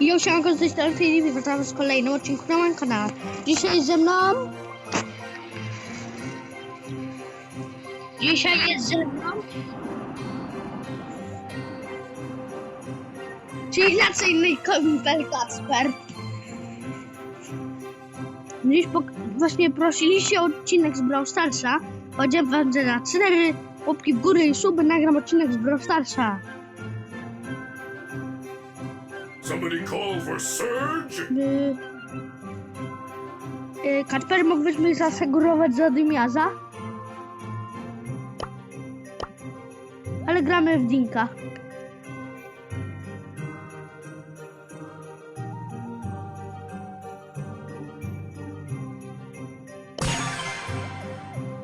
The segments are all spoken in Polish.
I osiągnął z tej strony Filip i wracamy z kolejnym odcinku na moim kanale. Dzisiaj ze mną... Dzisiaj jest ze mną... Czyli inaczej kumpel Kacper. Dziś właśnie prosiliście o odcinek z Brawl Starsa. Powiedziałem wam, na 4 łapki w górę i suby nagram odcinek z Brawl Starsa. Somebody call for Surge? Y, y, Kacper, mógłbyś mi zasegurować za Dymiaza? Ale gramy w Dinka.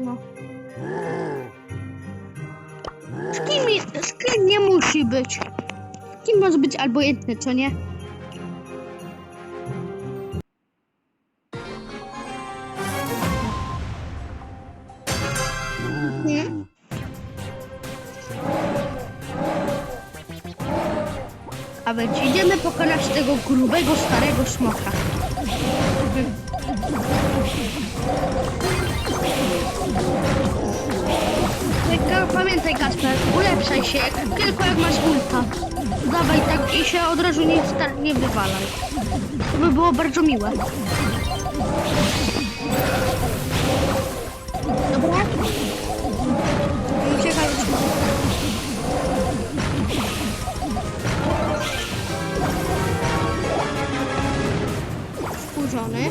No. Mi, skin nie musi być. Może być albo jedny, co nie? Nie? A więc idziemy pokonać tego grubego, starego smoka. Pamiętaj Kasper, ulepszaj się, tylko jak masz ulta. Dawaj tak i się od razu nie, nie wywalaj. To by było bardzo miłe. Dobra? Od smoka. Wkurzony.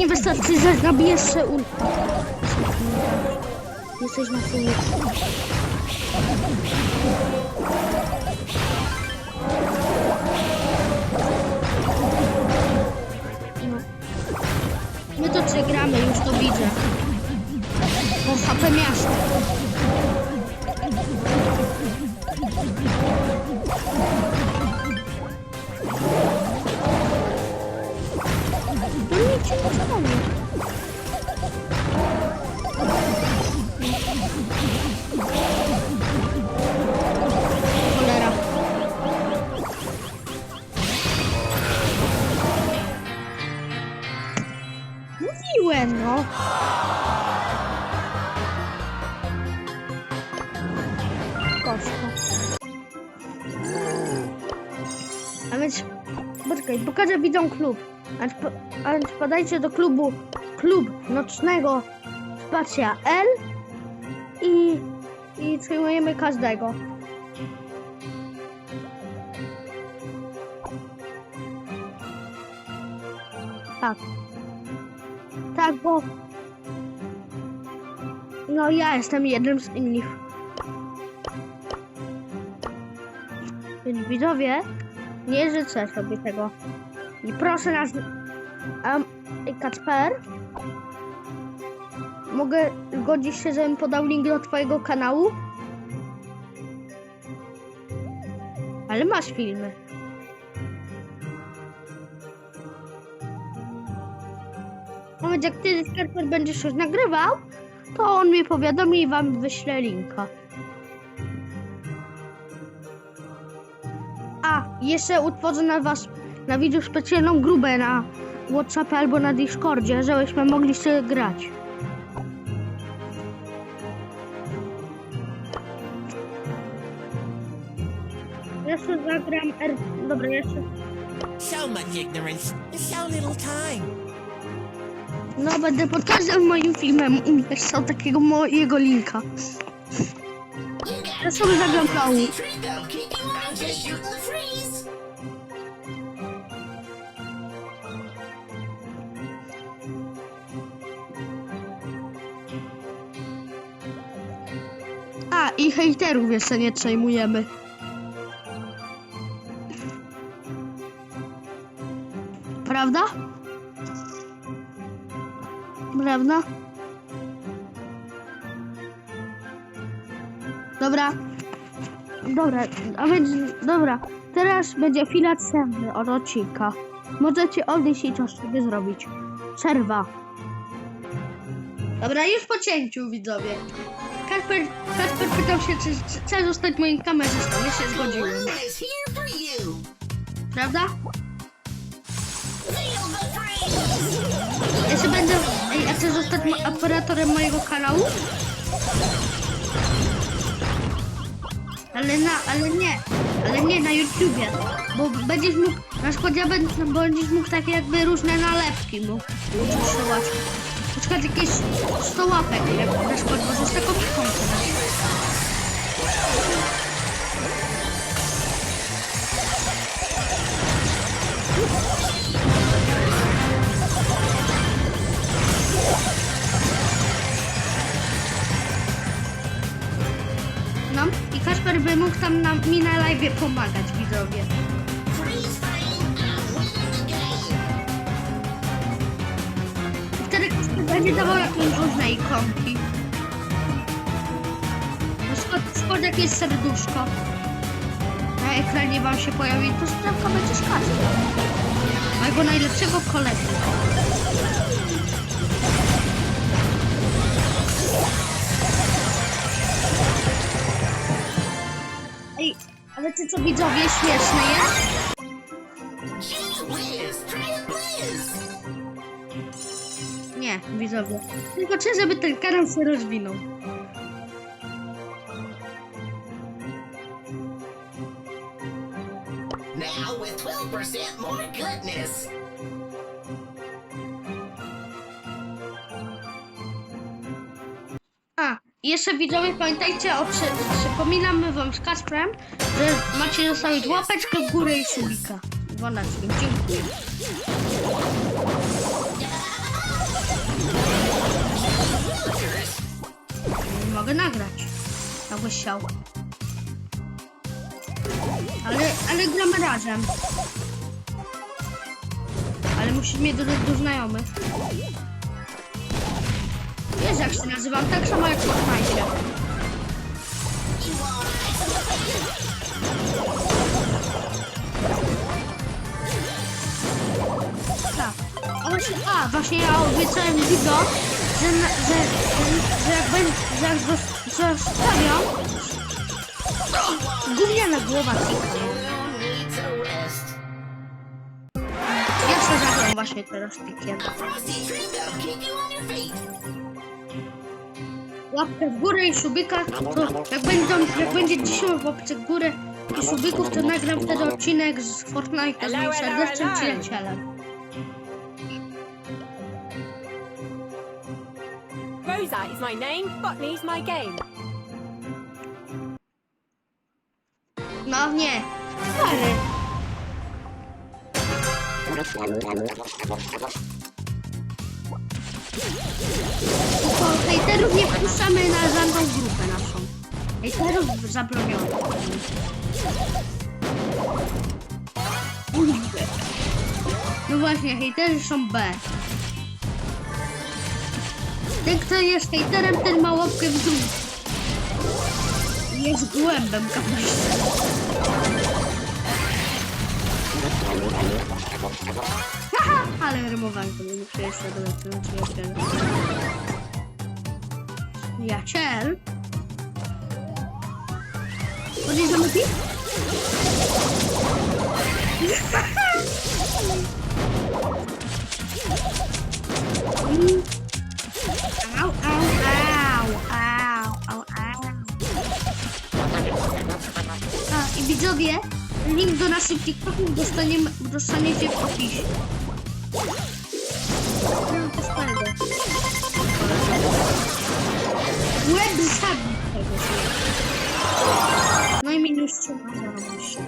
Ostatni wystarczy, że nabijesz się ulta. Jesteś na filmie. No. My to przegramy, już to widzę. O HP miasta. Się nie stanie. Cholera. Mówiłem, no. Koszko. A więc, poczekaj, pokażę widzom klub. A więc, podajcie do klubu klub nocnego spacja L i, i przyjmujemy każdego. Tak. Tak, bo... No ja jestem jednym z nich. Więc widzowie, nie życzę sobie tego. I proszę nas... Um, Kacper? Mogę godzić się, żebym podał link do twojego kanału? Ale masz filmy. Nawet jak ty Kacper będziesz już nagrywał, to on mi powiadomi i wam wyślę linka. A, jeszcze utworzę na was na wideo specjalną grubę na Whatsappie albo na Discordzie, żebyśmy mogli sobie grać. Jeszcze zagram R... Dobra, jeszcze... So much ignorance, so little time. No, będę pod każdym moim filmem umieszczał takiego mojego linka. Ja sobie zagram Paul. I hejterów jeszcze nie przejmujemy. Prawda? Prawda? Dobra. Dobra, a więc, dobra. Teraz będzie chwila przerwy od odcinka. Możecie odejść i coś sobie zrobić. Przerwa. Dobra, już po cięciu, widzowie. Kasper, Kasper pytał się, czy czy zostać moim kamerzystą. Ja się zgodziłem. Prawda? Ja się będę... Ej, a zostać operatorem mojego kanału? Ale na, ale nie, ale nie na YouTubie, bo będziesz mógł, na przykład ja będę, będziesz mógł takie jakby różne nalepki mógł używać. Na przykład jakieś 100 łapek, jak na przykład możesz taką ikonkę dać. No i Kasper by mógł tam na, mi na live pomagać widzowie. Będzie dawał jakieś różne ikonki. Na przykład spod jakieś serduszko. Na ekranie wam się pojawi, to sprawka będzie z. Mojego najlepszego kolegi. Ej, ale ty co widzowie, śmieszne jest? Nie, widzowie. Tylko chcę, żeby ten kanał się rozwinął. Now with 12% more goodness. A, jeszcze widzowie pamiętajcie, o, przy, przypominamy wam z Kasprem, że macie zostawić łapeczkę w górę i subika. Dzwoneczkiem, dziękuję. Mogę nagrać. Jakbyś chciał. Ale, ale gramy razem. Ale musisz mieć do, do znajomych. Wiesz jak się nazywam, tak samo jak Fortnite. Tak. A właśnie, a, właśnie ja obiecałem Zigo, że, że, że jak będzie, że jak go zostawiam, gówniana głowa to rest. Ja się zagram właśnie teraz feet. Łapkę w górę i subika, to jak, będą, jak będzie 10 łapce w górę i subików, to nagram wtedy odcinek z Fortnite'a z moim serdecznym przyjacielem. Rosa is my name, Botany's my game. No nie, stary. Tylko hejterów nie wpuszczamy na żadną grupę naszą. Hejterów zabroniono. No właśnie, hejterzy są B. Ten, kto jest hejterem, ten ma łapkę w dół. Jest głębem kapuścia. Haha, ale rymowanko nie muszę jeszcze dodać ten przyjaciel. Przyjaciel? Podjeżdżamy pi? naszych TikToków dostaniemy, dostaniecie w opisie. No. Łeb zabił tego No i minus 3 na zarobiście.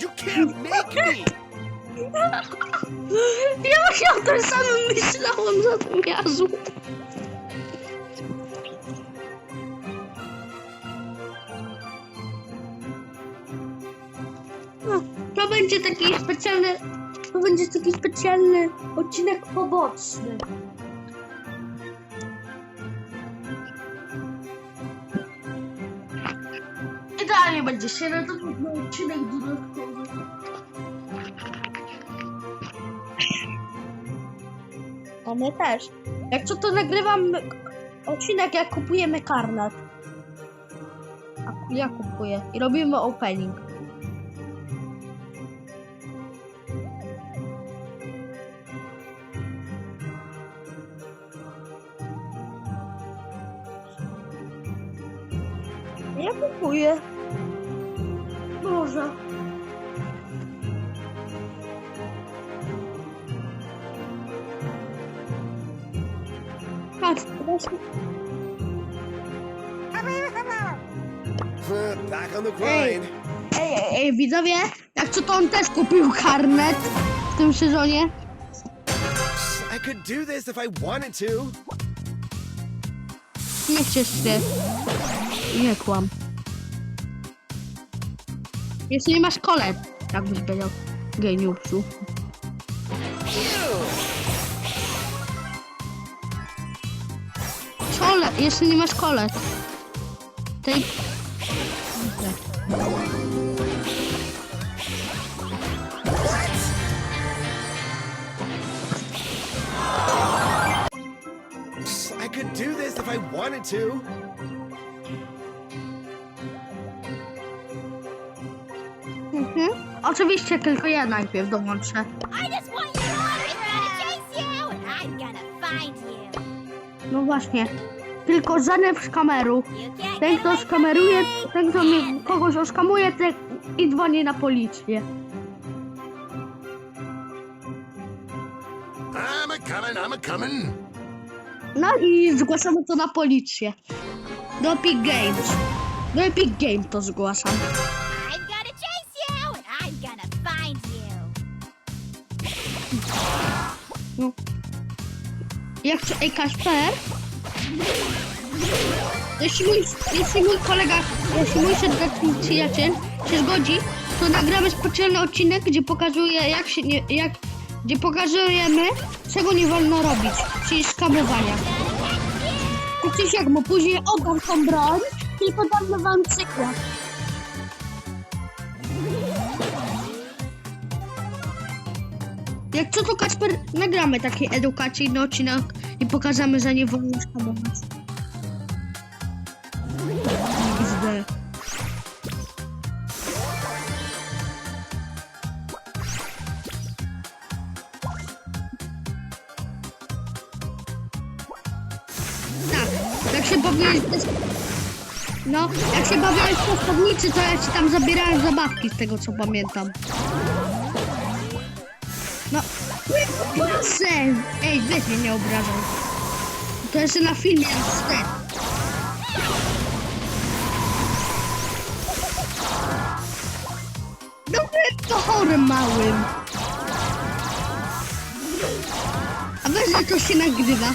You can't make me! Ja właśnie o tym samym myślałam za tym jazu. będzie taki specjalny, to będzie taki specjalny odcinek poboczny. Idealnie będzie się na ten odcinek dodatkowy. A my też. Jak co to nagrywam odcinek jak kupujemy karnet. A ja kupuję i robimy opening. Patrz, właśnie. Back on the grind. Ej, ej, ej, widzowie, jak co to on też kupił karnet w tym sezonie? I could do this if I wanted to. Nie ciesz się. Nie kłam. Jeśli nie masz kolet, tak byś powiedział, geniuszu. Kole, jeśli nie masz kolet. Tej... I could do this if I wanted to. Oczywiście tylko ja najpierw dołączę. No właśnie. Tylko żaden z kameru. Ten, kto skameruje, me. ten, kto mnie, kogoś oskamuje, ten i dzwoni na policję. I'm a coming, I'm a coming. No i zgłaszamy to na policję. Do Epic Games. Do Epic Games to zgłaszam. No. Jak chce, ej Kasper? Jeśli mój, jeśli mój kolega, jeśli mój serdeczny przyjaciel się zgodzi, to nagramy specjalny odcinek, gdzie pokazuje jak się nie, jak, gdzie pokazujemy, czego nie wolno robić, czyli skamowania. Przecież jak mu później oddam tą broń i podam wam przykład. Jak co to Kasper, nagramy taki edukacyjny odcinek i pokażemy, że nie wolno skamować. XD. Tak, jak się bawiłeś bez... No, jak się bawiłeś w postawnicy, to ja ci tam zabierałem zabawki z tego co pamiętam. Proszę! Ej, weź mnie nie obrażaj. To jeszcze na filmie jest wstyd. No to chorym małym. A weź, że to się nagrywa.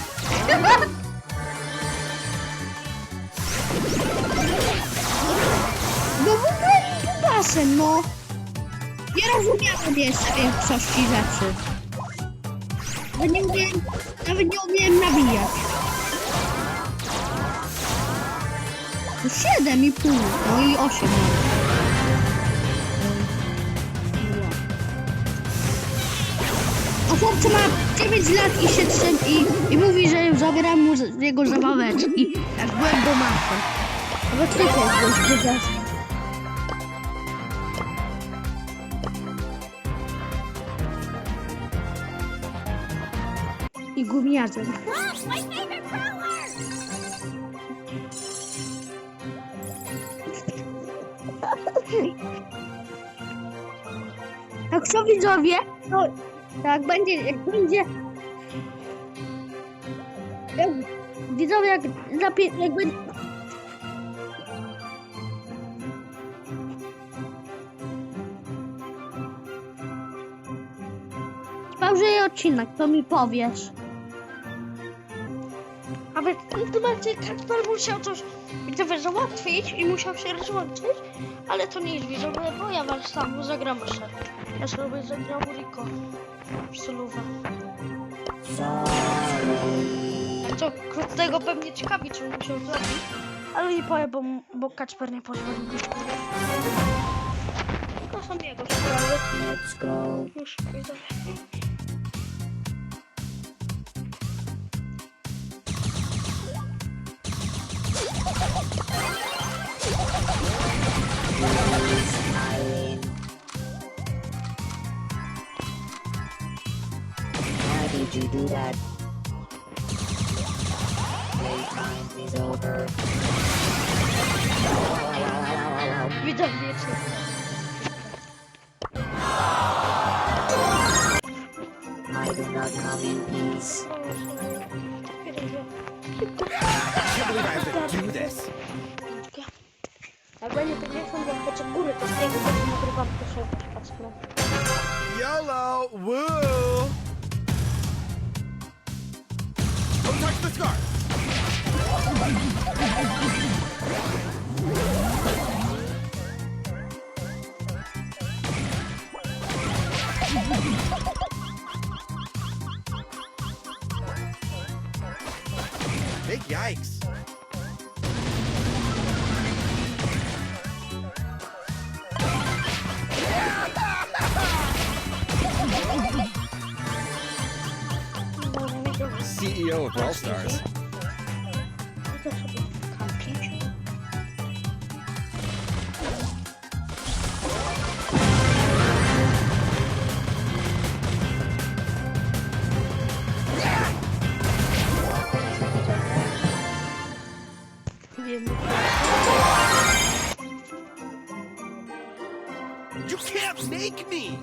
No w ogóle basem, no. Nie rozumiałem jeszcze większości rzeczy. Bo nie umiem, nawet nie umiałem nawijać. To Siedem i pół, no i osiem. A chłopca ma 9 lat i się trzem i, i mówi, że zabieram mu z- jego zabaweczki, jak byłem domatem. Bo ty też byś roller. Jak co widzowie, to jak będzie, jak będzie... Jak, widzowie, jak, zapie- jak będzie... Pauzuję odcinek, to mi powiesz. Tym momencie Kacper musiał coś widzowie załatwić i musiał się rozłączyć, ale to nie jest widzowie, bo ja was sam zagram jeszcze. Ja sobie zagram Rico w solówę. Co, krótkiego pewnie ciekawi, co musiał zrobić. Ale nie powiem, bo, bo Kacper nie pozwolił. To są jego sprawy. Już widzowie. Is over. Widzowie, wiecie. I do not come in peace. Big yikes. CEO of Brawl Stars. You can't make me!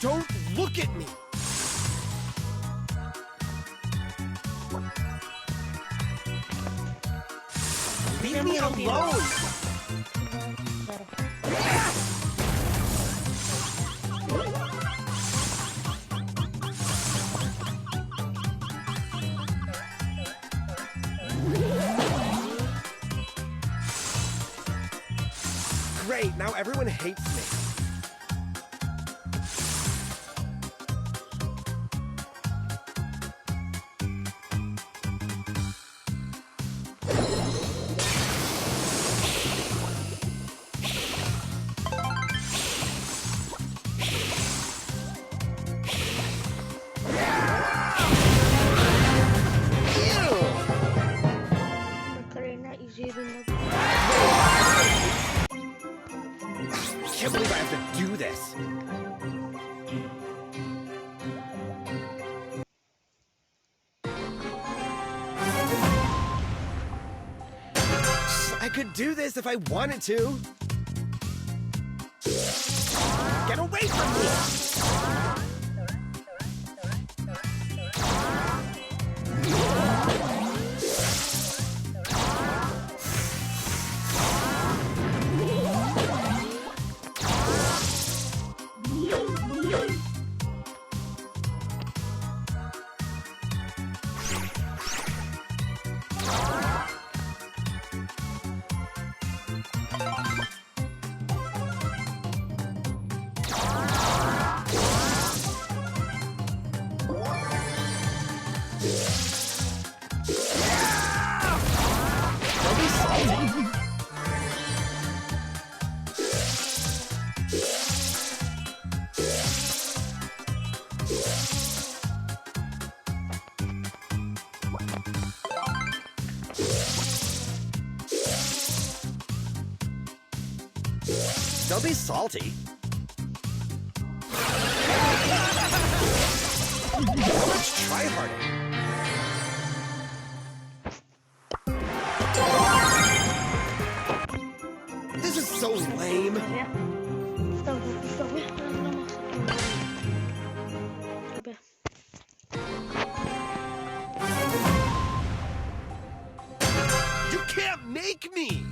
Don't look at me! Leave me alone! Great, now everyone hates me. Do this if I wanted to. Get away from me! Don't be salty. Let's try harder. This is so lame. You can't make me!